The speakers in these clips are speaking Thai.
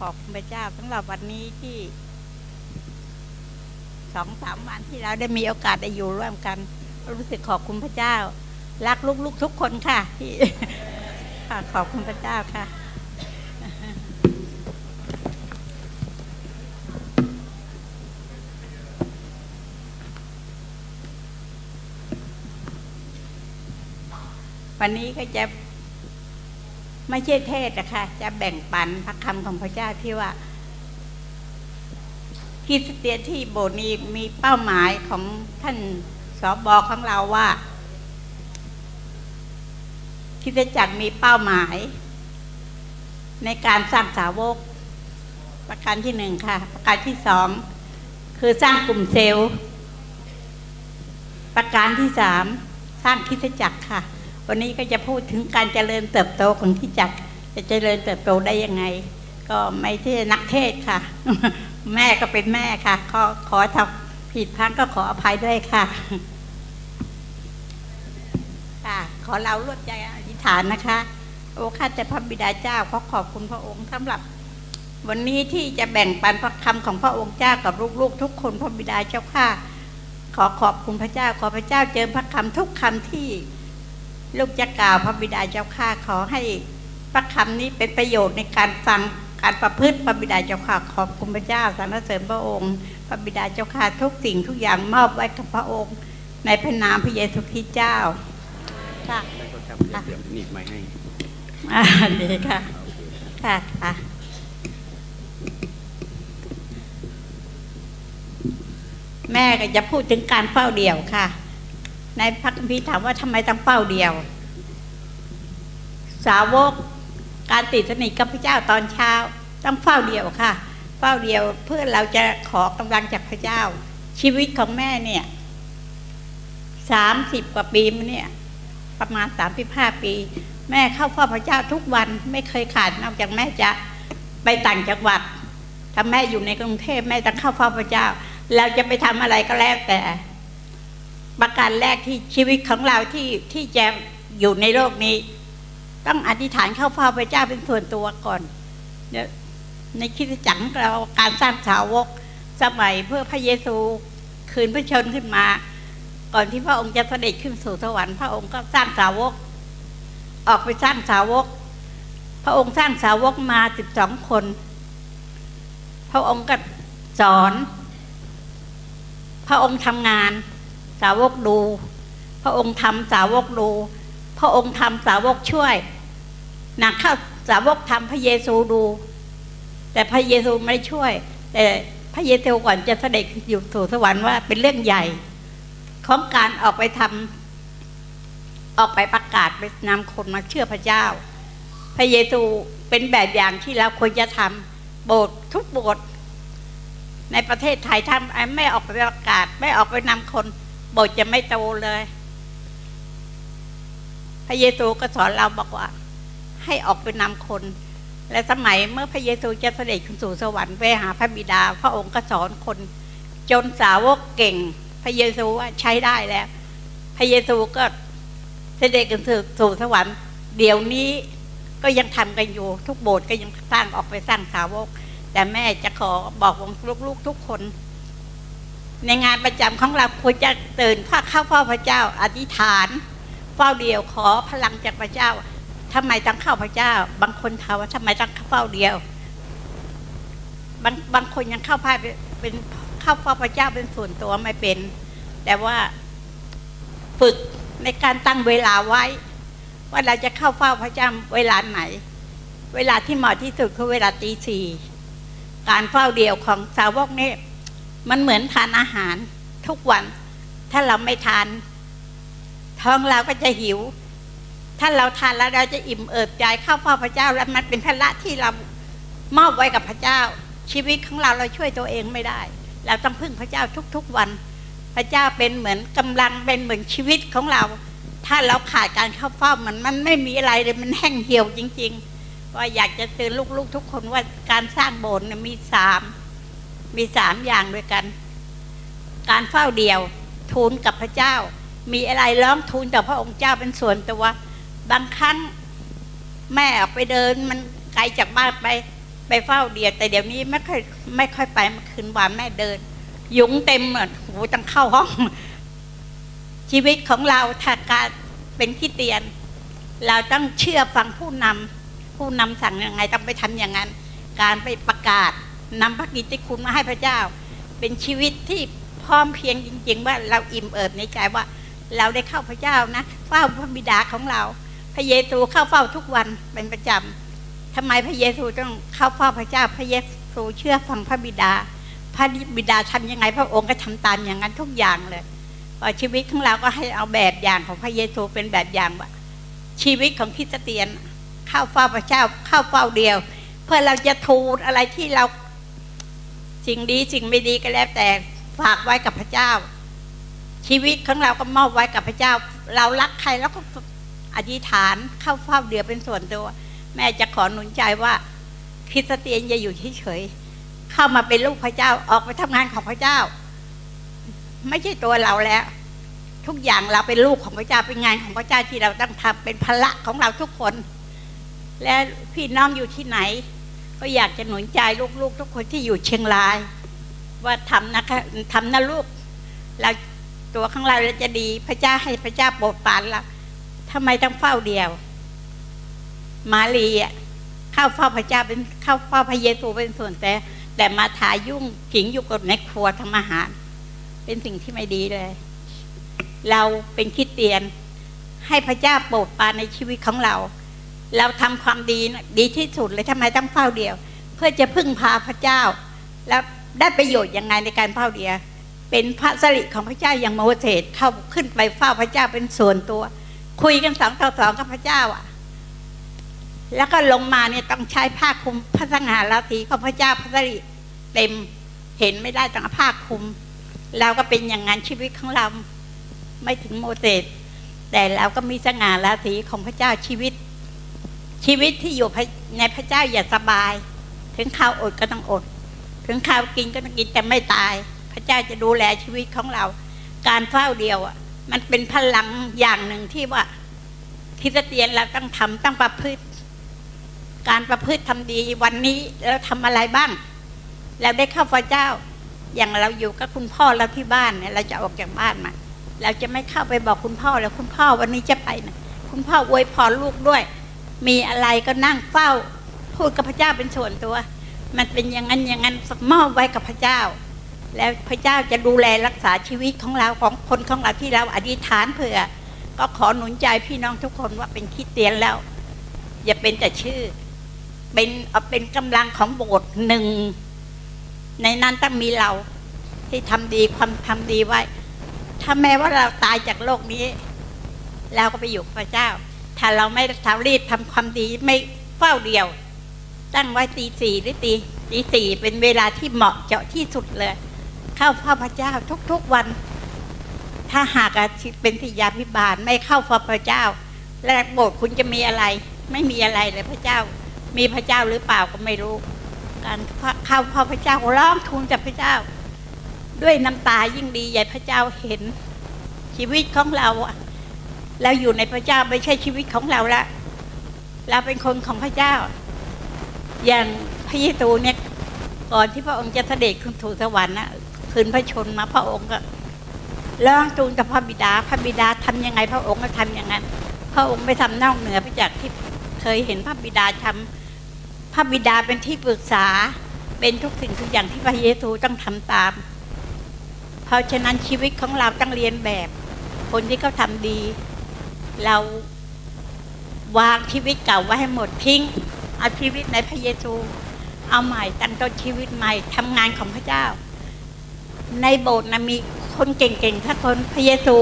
ขอบคุณพระเจ้าสำหรับวันนี้ที่สองสามวันที่เราได้มีโอกาสได้อยู่ร่วมกัน รู้สึกขอบคุณพระเจ้า รักลูกๆทุกคนค่ะที่ค่ะขอบคุณพระเจ้าค่ะวันนี้ก็จะ ไม่ใช่เทศนะคะ จะแบ่งปันพระคำของพระเจ้าที่ว่าคริสเตียนที่โบสถ์นี้มีเป้าหมายของท่านสอบอของเราว่าคริสตจักรมีเป้าหมาย ในการสร้างสาวก ประการที่หนึ่งค่ะ ประการที่สองคือสร้างกลุ่มเซลล์ ประการที่สามสร้างคริสตจักรค่ะ วันนี้ก็จะพูดถึงการเจริญเติบโตของคริสตจักจะเจริญเติบโตได้ยังไง ก็ไม่ใช่นักเทศค่ะ แม่ก็เป็นแม่ค่ะ ขอขอทำผิดพลั้งก็ขออภัยด้วยค่ะ ค่ะ ขอเราร่วมใจอธิษฐานนะคะ โอ้ข้าแต่พระบิดาเจ้าขอขอบคุณพระองค์สำหรับวันนี้ที่จะแบ่งปันพระคำของพระองค์เจ้ากับลูกๆ ทุกคนพระบิดาเจ้าค่ะ ขอขอบคุณพระเจ้า ขอพระเจ้าเจอพระคำทุกคำที่ ลูกจะกล่าวพระบิดาเจ้าข้าขอให้พระคำนี้เป็นประโยชน์ในการฟังการประพฤติพระบิดาเจ้าข้าขอบคุณพระเจ้าสรรเสริญพระองค์ พระบิดาเจ้าข้าทุกสิ่งทุกอย่างมอบไว้กับพระองค์ ในพระนามพระเยซูคริสต์เจ้าค่ะครับเดี๋ยวเดี๋ยวหนีบไม้ให้อ่าดีค่ะค่ะค่ะแม่ก็จะพูดถึงการเฝ้าเดี่ยวค่ะ ในพระคัมภีร์ถามว่าทำไมต้องเฝ้าเดียว สาวกการติดสนิทกับพระเจ้าตอนเช้า ต้องเฝ้าเดียวค่ะ เฝ้าเดียวเพื่อเราจะขอกำลังจากพระเจ้า ชีวิตของแม่เนี่ยสามสิบกว่าปีมาเนี่ย ประมาณสามสิบห้าปี แม่เข้าเฝ้าพระเจ้าทุกวันไม่เคยขาดนอกจากแม่จะไปต่างจังหวัดถ้าแม่อยู่ในกรุงเทพแม่ต้องเข้าเฝ้าพระเจ้า เราจะไปทำอะไรก็แล้วแต่ ประการแรกที่ชีวิตของเราที่ที่จะอยู่ในโลกนี้ ต้องอธิษฐานเข้าเฝ้าพระเจ้าเป็นส่วนตัวก่อนเดี๋ยในคิดจังเราการสร้างสาวกสมัยเพื่อพระเยซูคืนพระชนขึ้นมา ก่อนที่พระองค์จะเสด็จขึ้นสู่สวรรค์พระองค์ก็สร้างสาวก ออกไปสร้างสาวก พระองค์สร้างสาวกมาสิบสองคน พระองค์ก็สอน พระองค์ทำงาน สาวกดู พระองค์ทำสาวกดู พระองค์ทำสาวกช่วยหนักเข้าสาวกทำพระเยซูดู แต่พระเยซูไม่ช่วย แต่พระเยซูก่อนจะเสด็จอยู่สู่สวรรค์ว่าเป็นเรื่องใหญ่ ของการออกไปทำออกไปประกาศไปนำคนมาเชื่อพระเจ้า พระเยซูเป็นแบบอย่างที่เราควรจะทำโบสถ์ทุกโบสถ์ในประเทศไทยทำไม่ออกไปประกาศ ไม่ออกไปนำคน บสถ์จะไม่โตเลย พระเยซูก็สอนเราบอกว่า ให้ออกไปนำคน และสมัยเมื่อพระเยซูจะเสด็จขึ้นสู่สวรรค์ไปหาพระบิดา พระองค์ก็สอนคน จนสาวกเก่ง พระเยซูว่าใช้ได้แล้ว พระเยซูก็เสด็จขึ้นสู่สวรรค์ เดี๋ยวนี้ก็ยังทำกันอยู่ ทุกโบสถ์ก็ยังสร้างออกไปสร้างสาวก แต่แม่จะขอบอกลูกๆทุกคน ในงานประจำของเราควรจะตื่นพาเข้าเฝ้าพระเจ้า อธิษฐานเฝ้าเดียวขอพลังจากพระเจ้าทำไมต้องเข้าพระเจ้า บางคนถามว่าทำไมต้องเข้าเฝ้าเดียว บางบางคนยังเข้าพระเป็นเข้าเฝ้าพระเจ้าเป็นส่วนตัวไม่เป็น แต่ว่าฝึกในการตั้งเวลาไว้ ว่าเราจะเข้าเฝ้าพระเจ้าเวลาไหน เวลาที่เหมาะที่สุดคือเวลาตีสี่การเฝ้าเดียวของสาวกนี่ มันเหมือนทานอาหารทุกวัน ถ้าเราไม่ทาน ท้องเราก็จะหิว ถ้าเราทานแล้วเราจะอิ่มเอิบใจเข้าเฝ้าพระเจ้า แล้วมันเป็นภาระที่เรามอบไว้กับพระเจ้า ชีวิตของเราเราช่วยตัวเองไม่ได้ เราต้องพึ่งพระเจ้าทุกๆวัน พระเจ้าเป็นเหมือนกำลังเป็นเหมือนชีวิตของเรา ถ้าเราขาดการเข้าเฝ้ามันมันไม่มีอะไรเลยมันแห้งเหี่ยวจริงๆว่าอยากจะเตือนลูกๆ ทุกคนว่าการสร้างโบสถ์มีสาม มีสามอย่างด้วยกัน การเฝ้าเดียว ทูลกับพระเจ้า มีอะไรร้องทูลต่อพระองค์เจ้าเป็นส่วนตัวบางครั้งแม่ออกไปเดินมันไกลจากบ้านไปไปเฝ้าเดียว แต่เดี๋ยวนี้ไม่ค่อยไม่ค่อยไปเมื่อคืนวานแม่เดิน ยุงเต็มอะโหต้องเข้าห้อง ชีวิตของเราถ้าการเป็นขี้เตียน เราต้องเชื่อฟังผู้นำผู้นำสั่งยังไงต้องไปทำอย่างนั้น การไปประกาศ นำพระกิตติคุณมาให้พระเจ้า เป็นชีวิตที่พร้อมเพียงจริง ๆ ว่าเราอิ่มเอิบในใจว่า เราได้เข้าพระเจ้านะเฝ้าพระบิดาของเรา พระเยซูเข้าเฝ้าทุกวันเป็นประจำทำไมพระเยซูต้องเข้าเฝ้าพระเจ้า พระเยซูเชื่อฟังพระบิดา พระบิดาทำยังไง พระองค์ก็ทำตามอย่างนั้นทุกอย่างเลยพอชีวิตของเราก็ให้เอาแบบอย่างของพระเยซูเป็นแบบอย่างว่าชีวิตของคริสเตียน เข้าเฝ้าพระเจ้าเข้าเฝ้าเดียว เพื่อเราจะทูลอะไรที่เรา สิ่งดีสิ่งไม่ดีก็แล้วแต่ฝากไว้กับพระเจ้า ชีวิตของเราก็มอบไว้กับพระเจ้า เรารักใครแล้วก็อธิษฐานเข้าเฝ้าเดียวเป็นส่วนตัว แม่จะขอหนุนใจว่าคริสเตียนอย่าอยู่เฉยๆเข้ามาเป็นลูกพระเจ้าออกไปทำงานของพระเจ้า ไม่ใช่ตัวเราแล้ว ทุกอย่างเราเป็นลูกของพระเจ้าเป็นงานของพระเจ้าที่เราต้องทำเป็นภาระของเราทุกคน และพี่น้องอยู่ที่ไหน ก็อยากจะหนุนใจลูกๆ ทุกคนที่อยู่เชียงราย ว่าทำนะคะทำนะลูกเราตัวข้างเราเราจะดี พระเจ้าให้พระเจ้าโปรดปรานเราทำไมต้องเฝ้าเดียว มารีอะเข้าเฝ้าพระเจ้าเป็นเข้าเฝ้าพระเยซูเป็นส่วนแต่ แต่มาถ่ายยุ่งขิงอยู่กับในครัวทำอาหาร เป็นสิ่งที่ไม่ดีเลย เราเป็นคริดเตียนให้พระเจ้าโปรดปรานในชีวิตของเรา เราทำความดีดีที่สุดเลยทำไมต้องเฝ้าเดียว เพื่อจะพึ่งพาพระเจ้า แล้วได้ประโยชน์ยังไงในการเฝ้าเดียว เป็นพระสิริของพระเจ้าอย่างโมเสสเข้าขึ้นไปเฝ้าพระเจ้าเป็นส่วนตัว คุยกันสองต่อสองกับพระเจ้าอะ แล้วก็ลงมาเนี่ยต้องใช้ผ้าคลุมพระสง่าราศีของพระเจ้าพระสิริเต็มเห็นไม่ได้ต้องเอาผ้าคลุมเราก็เป็นอย่างนั้นชีวิตของเราไม่ถึงโมเสสแต่เราก็มีสง่าราศีของพระเจ้าชีวิต ชีวิตที่อยู่ในพระเจ้าอย่าสบาย ถึงข้าวอดก็ต้องอด ถึงข้าวกินก็ต้องกินแต่ไม่ตาย พระเจ้าจะดูแลชีวิตของเรา การเฝ้าเดียวอะ มันเป็นพลังอย่างหนึ่งที่ว่าคริสเตียนเราต้องทำต้องประพฤติ การประพฤติทำดีวันนี้เราทำอะไรบ้างเราได้เข้าพระเจ้า อย่างเราอยู่กับคุณพ่อเราที่บ้านเนี่ยเราจะออกจากบ้านมาเราจะไม่เข้าไปบอกคุณพ่อแล้วคุณพ่อวันนี้จะไปนะคุณพ่ออวยพรลูกด้วย มีอะไรก็นั่งเฝ้า พูดกับพระเจ้าเป็นส่วนตัว มันเป็นอย่างนั้นอย่างนั้นมอบไว้กับพระเจ้า แล้วพระเจ้าจะดูแลรักษาชีวิตของเราของคนของเราที่เราอธิษฐานเผื่อ ก็ขอหนุนใจพี่น้องทุกคนว่าเป็นคิดเตียนแล้ว อย่าเป็นแต่ชื่อ เป็นเอาเป็นกำลังของโบสถ์หนึ่งในนั้นต้องมีเราที่ทำดีความทำดีไว้ ถ้าแม้ว่าเราตายจากโลกนี้ เราก็ไปอยู่กับพระเจ้า ถ้าเราไม่ทำรีบทำความดีไม่เฝ้าเดียว ตั้งไว้ตีสี่หรือตีตีสี่เป็นเวลาที่เหมาะเจาะที่สุดเลย เข้าเฝ้าพระเจ้าทุกๆวัน ถ้าหากเป็นทิยาพิบาลไม่เข้าเฝ้าพระเจ้า แลกโบสถ์คุณจะมีอะไร ไม่มีอะไรเลยพระเจ้า มีพระเจ้าหรือเปล่าก็ไม่รู้ การเข้าเฝ้าพระเจ้าร้องทูลกับพระเจ้า ด้วยน้ำตายิ่งดีใหญ่พระเจ้าเห็นชีวิตของเราอะ เราอยู่ในพระเจ้าไม่ใช่ชีวิตของเราละเราเป็นคนของพระเจ้า อย่างพระเยซูเนี่ยก่อนที่พระองค์จะเสด็จขึ้นสู่สวรรค์นะคืนพระชนมาพระองค์ก็ร้องทูลกับพระบิดา พระบิดาทำยังไง พระองค์ก็ทำอย่างนั้น พระองค์ไม่ทำนอกเหนือไปจากที่เคยเห็นพระบิดาทำพระบิดาเป็นที่ปรึกษา เป็นทุกสิ่งทุกอย่างที่พระเยซูต้องทำตาม เพราะฉะนั้นชีวิตของเราต้องเรียนแบบ คนที่เขาทำดี เราวางชีวิตเก่าไว้ให้หมดทิ้ง เอาชีวิตในพระเยซู เอาใหม่ตั้งต้นชีวิตใหม่ทำงานของพระเจ้า ในโบสถ์นะมีคนเก่งๆถ้าคนพระเยซู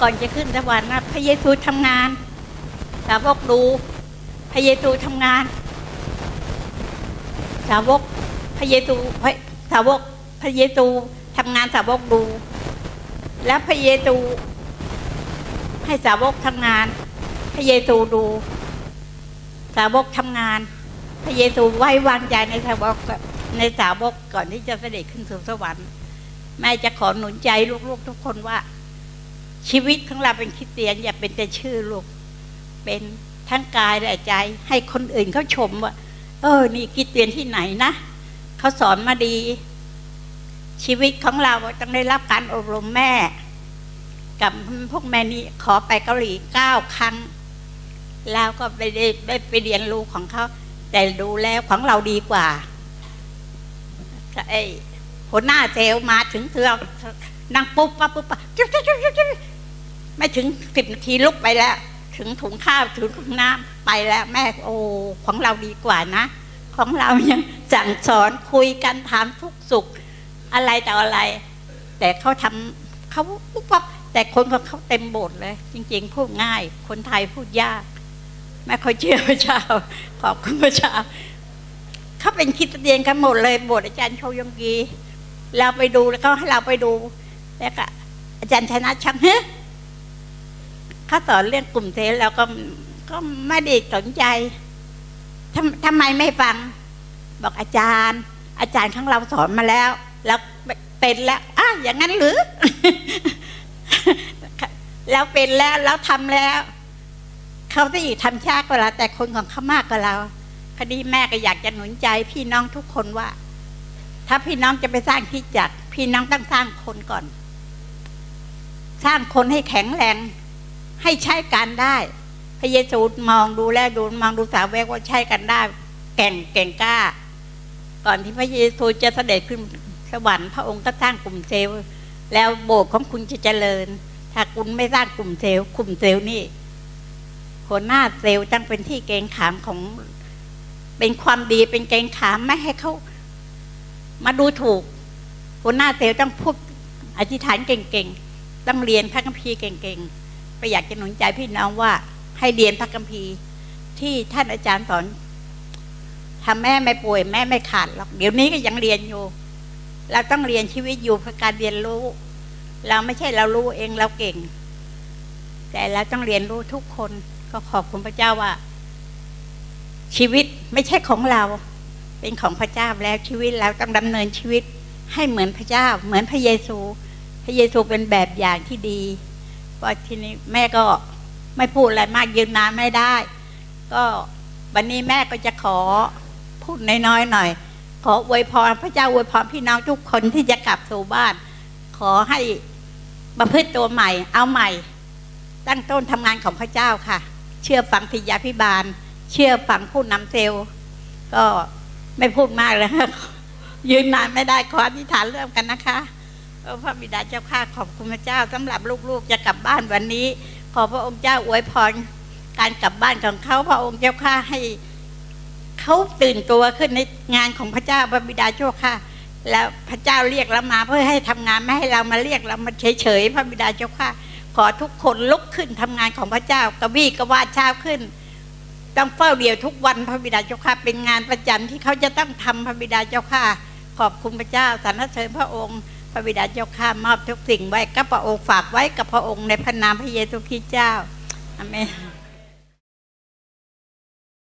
ก่อนจะขึ้นสวรรค์นะพระเยซูทำงานสาวกดูพระเยซูทำงาน สาวกพระเยซูพระสาวกพระเยซูทำงานสาวกดู แล้วพระเยซู ให้สาวกทำงาน พระเยซูดู สาวกทำงาน พระเยซูไว้วางใจในสาวกในสาวกก่อนที่จะเสด็จขึ้นสู่สวรรค์ แม่จะขอหนุนใจลูกๆทุกคนว่า ชีวิตของเราเป็นคริสเตียน อย่าเป็นแต่ชื่อลูก เป็นทั้งกายและใจ ให้คนอื่นเขาชมว่า เออ นี่กิดเรียนที่ไหนนะเขาสอนมาดี ชีวิตของเราต้องได้รับการอบรมแม่ กับพวกแม่นี่ขอไปเกาหลีเก้าครั้ง แล้วก็ไปได้ได้ไปเรียนรู้ของเขาแต่ดูแล้วของเราดีกว่าไอ้หัวหน้าเซลมาถึงเธอนั่งปุ๊บปั๊บปุ๊บปั๊บไม่ถึงสิบนาทีลุกไปแล้ว ถึงถุงข้าวถึงถุงน้ำไปแล้ว แม่โอ้ของเราดีกว่านะ ของเรายังสั่งสอนคุยกันถามทุกสุขอะไรต่ออะไร แต่เขาทำเขาปุ๊บปั๊บ แต่คนขอเขาเต็มโบสถ์เลย จริง ๆ พูดง่าย คนไทยพูดยากไม่ค่อยเชื่อพระเจ้า ขอบคุณพระเจ้าเขาเป็นคิดเตียนกันหมดเลยโบสถ์อาจารย์โชยงกีเราไปดูแล้วก็ให้เราไปดู แล้วก็อาจารย์ชนะชังเฮ้เขาสอนเรื่องกลุ่มเทสแล้วก็ก็ไม่ได้สนใจทำทำไมไม่ฟัง บอกอาจารย์ อาจารย์ข้างเราสอนมาแล้ว แล้วเป็นแล้วอะอย่างนั้นหรือ แล้วเป็นแล้วแล้วทำแล้วเขาจะอีกทำช้ากว่าเราแต่คนของเขามากกว่าเราคดีแม่ก็อยากจะหนุนใจ พี่น้องทุกคนว่า ถ้าพี่น้องจะไปสร้างที่จัด พี่น้องต้องสร้างคนก่อน สร้างคนให้แข็งแรง ให้ใช้การได้ พระเยซูมองดูแลดูมองดูสาวแวกว่าใช้กันได้ แก่งเก่งกล้า ก่อนที่พระเยซูจะเสด็จขึ้นสวรรค์พระองค์ก็สร้างกลุ่มเซลล์แล้วโบสถ์ของคุณจะเจริญ ถ้าคุณไม่สร้างกลุ่มเซลล์กลุ่มเซลล์นี่หัวหน้าเซลล์ต้องเป็นที่เกรงขามของ เป็นความดีเป็นเกรงขามไม่ให้เขามาดูถูกหัวหน้าเซลล์ต้องพูดอธิษฐานเก่งๆต้องเรียนพระคัมภีร์เก่งๆไปอยากจะหนุนใจพี่น้องว่า ให้เรียนพระคัมภีร์ที่ท่านอาจารย์สอนทำแม่ไม่ป่วยแม่ไม่ขาดหรอกเดี๋ยวนี้ก็ยังเรียนอยู่ เราต้องเรียนชีวิตอยู่เพื่อการเรียนรู้ เราไม่ใช่เรารู้เองเราเก่ง แต่เราต้องเรียนรู้ทุกคนก็ขอบคุณพระเจ้าว่า ชีวิตไม่ใช่ของเรา เป็นของพระเจ้าแล้วชีวิตเราต้องดำเนินชีวิต ให้เหมือนพระเจ้า เหมือนพระเยซู พระเยซูเป็นแบบอย่างที่ดีพอทีนี้แม่ก็ไม่พูดอะไรมากยืนนานไม่ได้ ก็วันนี้แม่ก็จะขอพูดน้อยๆหน่อย ขออวยพรพระเจ้าอวยพรพี่น้องทุกคนที่จะกลับสู่บ้าน ขอให้ ประพฤติตัวใหม่ เอาใหม่ ตั้งต้นทำงานของพระเจ้าค่ะ เชื่อฟังพิยาพิบาล เชื่อฟังผู้นำเซลล์ก็ไม่พูดมากเลยยืนนานไม่ได้ขออธิษฐานเริ่มกันนะคะพระบิดาเจ้าข้าขอบคุณพระเจ้าสำหรับลูกๆ จะกลับบ้านวันนี้ ขอพระองค์เจ้าอวยพรการกลับบ้านของเขาพระองค์เจ้าข้าให้เขาตื่นตัวขึ้นในงานของพระเจ้าพระบิดาเจ้าข้า แล้วพระเจ้าเรียกเรามาเพื่อให้ทำงานไม่ให้เรามาเรียกเรามาเฉยๆพระบิดาเจ้าข้าขอทุกคนลุกขึ้นทำงานของพระเจ้ากระบี่กระว่าเช้าขึ้น ต้องเฝ้าเดียวทุกวันพระบิดาเจ้าข้าเป็นงานประจำที่เขาจะต้องทำพระบิดาเจ้าข้าขอบคุณพระเจ้าสรรเสริญพระองค์ พระบิดาเจ้าข้ามอบทุกสิ่งไว้กับพระองค์ฝากไว้กับพระองค์ในพระนามพระเยซูคริสต์เจ้าอเมน